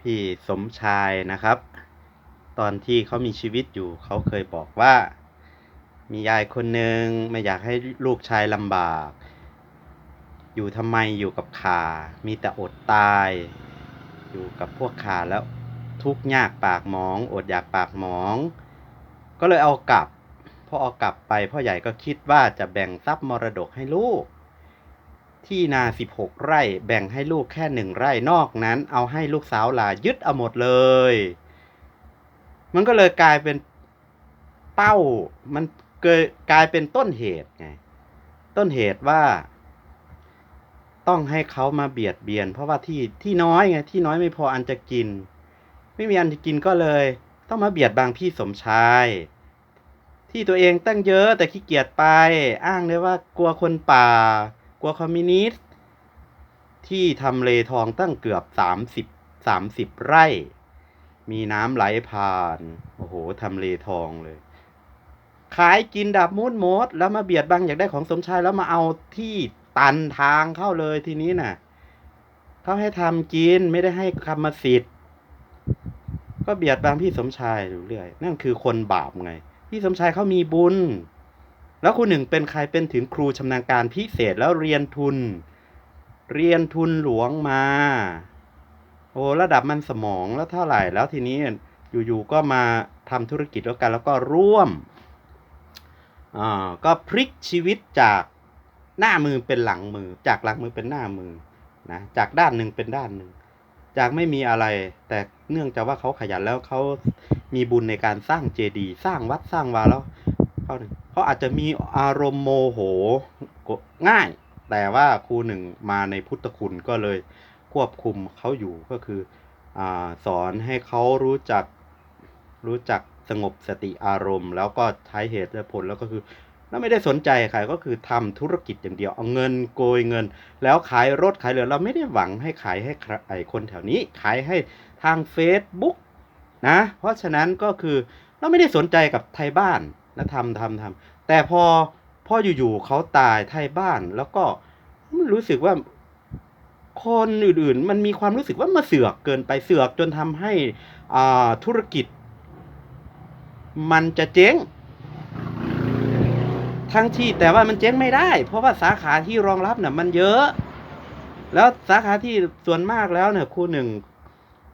พี่สมชายนะครับ ตอนที่เขามีชีวิตอยู่เขาเคยบอกว่า มียายคนหนึ่งไม่อยากให้ลูกชายลำบาก อยู่ทำไมอยู่กับขา มีแต่อดตาย อยู่กับพวกขาแล้วทุกข์ยากปากหมอง อดอยากปากหมอง ก็เลยเอากลับพอเอากลับไปพ่อใหญ่ก็คิดว่าจะแบ่งทรัพย์มรดกให้ลูก ที่นา 16 ไร่แบ่งให้ลูกแค่หนึ่งไร่นอกนั้น เอาให้ลูกสาวหลายึดเอาหมดเลย มันก็เลยกลายเป็นเป้า มันเกิดกลายเป็นต้นเหตุไง ต้นเหตุว่า ต้องให้เขามาเบียดเบียน เพราะว่าที่ที่น้อยไงที่น้อยไม่พออันจะกิน ไม่มีอันจะกินก็เลย ต้องมาเบียดบางพี่สมชายที่ตัวเองตั้งเยอะแต่ขี้เกียจไป อ้างเลยว่ากลัวคนป่า กลัวคอมมิวนิสต์ที่ทำเลทองตั้งเกือบสามสิบสามสิบไร่ มีน้ำไหลผ่าน โอ้โหทำเลทองเลย ขายกินดับมุดมด แล้วมาเบียดบังอยากได้ของสมชายแล้วมาเอาที่ตันทางเข้าเลยทีนี้น่ะเขาให้ทำกินไม่ได้ให้กรรมสิทธิ์ ก็เบียดบังพี่สมชายอยู่เรื่อย นั่นคือคนบาปไง พี่สมชายเขามีบุญ แล้วครูหนึ่งเป็นใครเป็นถึงครูชำนาญการพิเศษแล้วเรียนทุน เรียนทุนหลวงมา โอ้ระดับมันสมองแล้วเท่าไหร่แล้วทีนี้อยู่ๆก็มาทำธุรกิจแล้วกัน แล้วก็ร่วมอ่าก็พลิกชีวิตจากหน้ามือเป็นหลังมือ จากหลังมือเป็นหน้ามือนะจากด้านหนึ่งเป็นด้านหนึ่งจากไม่มีอะไร แต่เนื่องจากว่าเขาขยันแล้วเขามีบุญในการสร้างเจดีย์สร้างวัดสร้างวาแล้ว เขาเขาอาจจะมีอารมณ์โมโหง่าย แต่ว่าครูหนึ่งมาในพุทธคุณก็เลยควบคุมเขาอยู่ก็คืออสอนให้เขารู้จักรู้จักสงบสติอารมณ์ แล้วก็ใช้เหตุและผลแล้วก็คือแล้วไม่ได้สนใจใครก็คือทำธุรกิจอย่างเดียวเอาเงินโกยเงิน แล้วขายรถขายเรือเราไม่ได้หวังให้ขายให้ใครคนแถวนี้ ขายให้ทาง Facebook นะ เพราะฉะนั้นก็คือเราไม่ได้สนใจกับไทยบ้าน นะทำทำทำแต่พอพ่ออยู่ๆเขาตายไทยบ้าน แล้วก็รู้สึกว่าคนอื่นๆ มันมีความรู้สึกว่ามาเสือกเกินไปเสือกจนทำให้อ่าธุรกิจ มันจะเจ๊ง ทั้งที่แต่ว่ามันเจ๊งไม่ได้ เพราะว่าสาขาที่รองรับเนี่ยมันเยอะ แล้วสาขาที่ส่วนมากแล้วเนี่ยครูหนึ่ง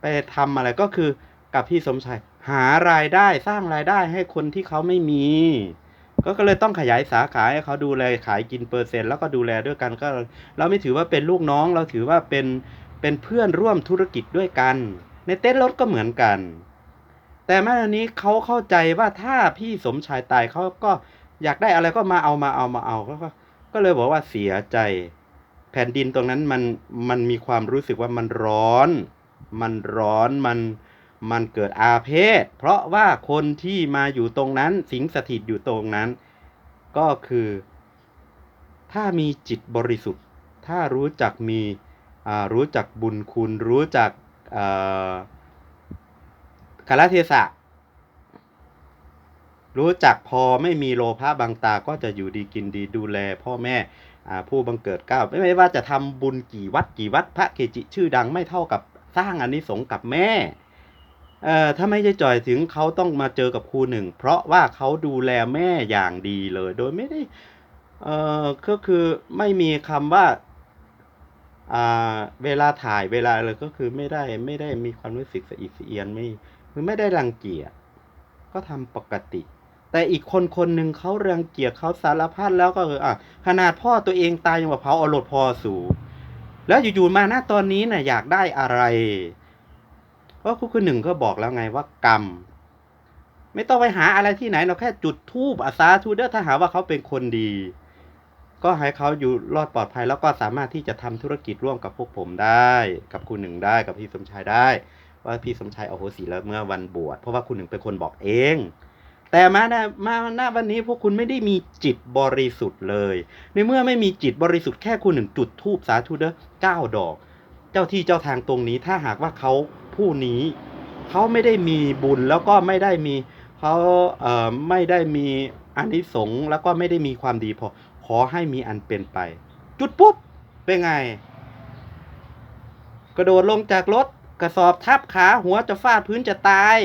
ไปทำอะไรก็คือกับพี่สมชาย หารายได้สร้างรายได้ให้คนที่เขาไม่มี ก็ก็เลยต้องขยายสาขาให้เขาดูแลขายกินเปอร์เซ็นต์แล้วก็ดูแลด้วยกันก็เราไม่ถือว่าเป็นลูกน้อง เราถือว่าเป็นเป็นเพื่อนร่วมธุรกิจด้วยกัน ในเต้นรถก็เหมือนกัน แต่มื่อนี้เขาเข้าใจว่าถ้าพี่สมชายตายเขาก็อยากได้อะไรก็มาเอามาเอามาเอาก็ก็ก็เลยบอกว่าเสียใจ แผ่นดินตรงนั้นมันมันมีความรู้สึกว่ามันร้อน มันร้อนมัน มันเกิดอาเพศ เพราะว่าคนที่มาอยู่ตรงนั้น สิงสถิตอยู่ตรงนั้น ก็คือ ถ้ามีจิตบริสุทธิ์ ถ้ารู้จักมีรู้จักบุญคุณ รู้จักอ่ากาลเทศะ รู้จักพอไม่มีโลภะบางตาก็จะอยู่ดีกินดีดูแลพ่อแม่ผู้บังเกิดเก้าไม่ว่าจะทำบุญกี่วัดกี่วัดพระเกจิชื่อดังไม่เท่ากับสร้างอานิสงส์กับแม่ เอ่อถ้าไม่ใช่จ่อยถึงเขาต้องมาเจอกับครูหนึ่ง เพราะว่าเขาดูแลแม่อย่างดีเลย โดยไม่ได้เอ่อก็คือไม่มีคำว่าอ่าเวลาถ่ายเวลาอะไรก็คือไม่ได้ไม่ได้มีความรู้สึกสะอิดสะเอียนไม่คือไม่ได้รังเกียจก็ทำปกติ แต่อีกคนคนหนึ่งเขารังเกียจเขาสารพัดแล้วก็คืออะขนาดพ่อตัวเองตายยังว่าเผาเอารถพอสูแล้วอยู่ๆมาหน้าตอนนี้น่ะอยากได้อะไร ราะครูคือหนึ่งก็บอกแล้วไงว่ากรรม ไม่ต้องไปหาอะไรที่ไหน เราแค่จุดทูบอาสาทูเดอร์ถ้าหาว่าเขาเป็นคนดี ก็ให้เขาอยู่รอดปลอดภัยแล้วก็สามารถที่จะทำธุรกิจร่วมกับพวกผมได้ กับคุณหนึ่งได้กับพี่สมชายได้ ว่าพี่สมชายเอาโหสิแล้วเมื่อวันบวชเพราะว่าคุณหนึ่งเป็นคนบอกเอง แต่มาณมาณวันนี้พวกคุณไม่ได้มีจิตบริสุทธิ์เลย ในเมื่อไม่มีจิตบริสุทธิ์แค่คุณหนึ่งจุดทูบสาธุเด้อเก้าดอก เจ้าที่เจ้าทางตรงนี้ถ้าหากว่าเขา ผู้นี้ เขาไม่ได้มีบุญแล้วก็ไม่ได้มีเขาเอ่อไม่ได้มีอานิสงส์แล้วก็ไม่ได้มีความดีพอ ขอให้มีอันเป็นไป จุดปุ๊บ เป็นไง กระโดดลงจากรถกระสอบทับขาหัวจะฟาดพื้นจะตาย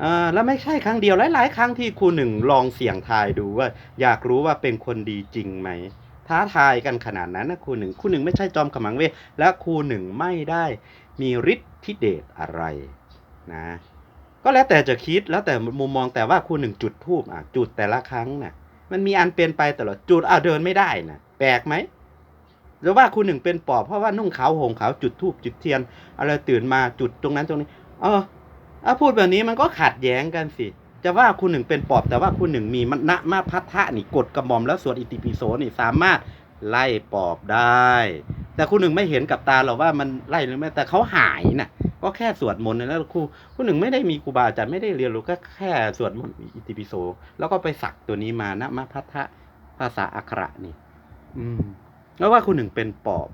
เออแล้วไม่ใช่ครั้งเดียวหลาย ๆ ครั้งที่ครูหนึ่งลองเสี่ยงทายดูว่า อยากรู้ว่าเป็นคนดีจริงไหม ท้าทายกันขนาดนั้นนะครูหนึ่งครูหนึ่งไม่ใช่จอมขมังเวทและครูหนึ่งไม่ได้มีฤทธิเดชอะไรนะก็แล้วแต่จะคิดแล้วแต่มุมมองแต่ว่าครูหนึ่งจุดทูบอะจุดแต่ละครั้งน่ะมันมีอันเป็นไปตลอดจุดอะเดินไม่ได้นะแปลกไหมหรือว่าครูหนึ่งเป็นปอบเพราะว่านุ่งขาวห่มขาวจุดทูบจุดเทียนอะไรตื่นมาจุดตรงนั้นตรงนี้ เออถ้าพูดแบบนี้มันก็ขัดแย้งกันสิ จะว่าคุณหนึ่งเป็นปอบแต่ว่าคุณหนึ่งมีมณมาพัทธะนี่กดกระหม่อมแล้วสวดอิติปิโสนี่สามารถไล่ปอบได้ แต่คุณหนึ่งไม่เห็นกับตาหรอกว่ามันไล่หรือไม่แต่เขาหายน่ะ ก็แค่สวดมนต์แล้วครูคุณหนึ่งไม่ได้มีครูบาอาจารย์ไม่ได้เรียนรู้ก็แค่สวดมนต์อิติปิโสแล้วก็ไปสักตัวนี้มานะมาพัทธะภาษาอักขระนี่ อืมแล้วว่าคุณหนึ่งเป็นปอบ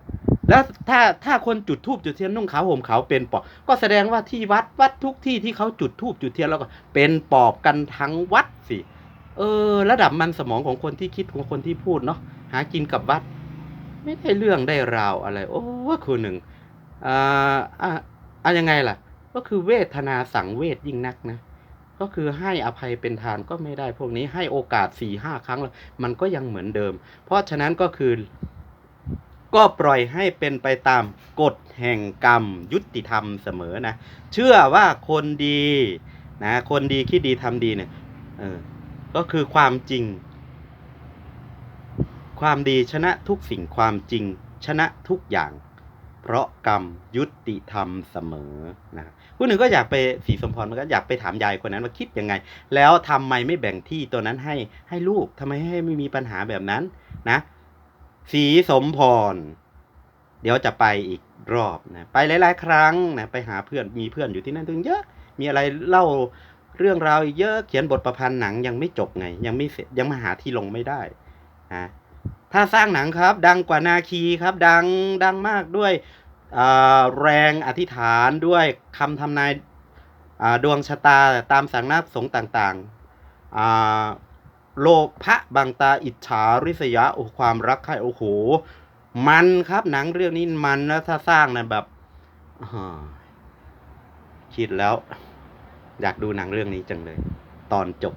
แล้วถ้าถ้าคนจุดทูบจุดเทียนนุ่งขาวห่มขาวเป็นปอบ ก็แสดงว่าที่วัดวัดทุกที่ที่เขาจุดทูบจุดเทียนแล้วก็ เป็นปอบกันทั้งวัดสิเออ ระดับมันสมองของคนที่คิดของคนที่พูดเนาะหากินกับวัด ไม่ได้เรื่องได้ราวอะไร โอ้ว่าคุณหนึ่งอ่าอ่าอะยังไงล่ะ ก็คือเวทนาสังเวชยิ่งนักนะก็คือให้อภัยเป็นทานก็ไม่ได้พวกนี้ให้โอกาสสี่ห้าครั้งแล้วมันก็ยังเหมือนเดิม เพราะฉะนั้นก็คือ ก็ปล่อยให้เป็นไปตามกฎแห่งกรรมยุติธรรมเสมอนะ เชื่อว่าคนดีนะคนดีคิดดีทำดีเนี่ยเออก็คือความจริง ความดีชนะทุกสิ่งความจริงชนะทุกอย่าง เพราะกรรมยุติธรรมเสมอนะผู้หนึ่งก็อยากไปสีสมพรมันก็อยากไปถามยายคนนั้นว่าคิดยังไง แล้วทำไมไม่แบ่งที่ตัวนั้นให้ให้ลูกทำไมให้ไม่มีปัญหาแบบนั้นนะ สีสมพร เดี๋ยวจะไปอีกรอบนะไปหลาย ๆ ครั้งนะไปหาเพื่อนมีเพื่อนอยู่ที่นั่นถึงเยอะ มีอะไรเล่าเรื่องราวอีกเยอะเขียนบทประพันธ์หนังยังไม่จบไง ยังไม่เสร็จยังมาหาที่ลงไม่ได้นะถ้าสร้างหนังครับ ดังกว่านาคีครับ ดังดังมากด้วยแรงอธิษฐานด้วยคำทำนายดวงชะตาตามสังนักสงฆ์ต่างๆ โลภะบังตาอิจฉาริษยาโอ้ความรักใครโอ้โห มันครับหนังเรื่องนี้มันนะถ้าสร้างนะแบบอ่าคิดแล้ว อยากดูหนังเรื่องนี้จังเลย ตอนจบ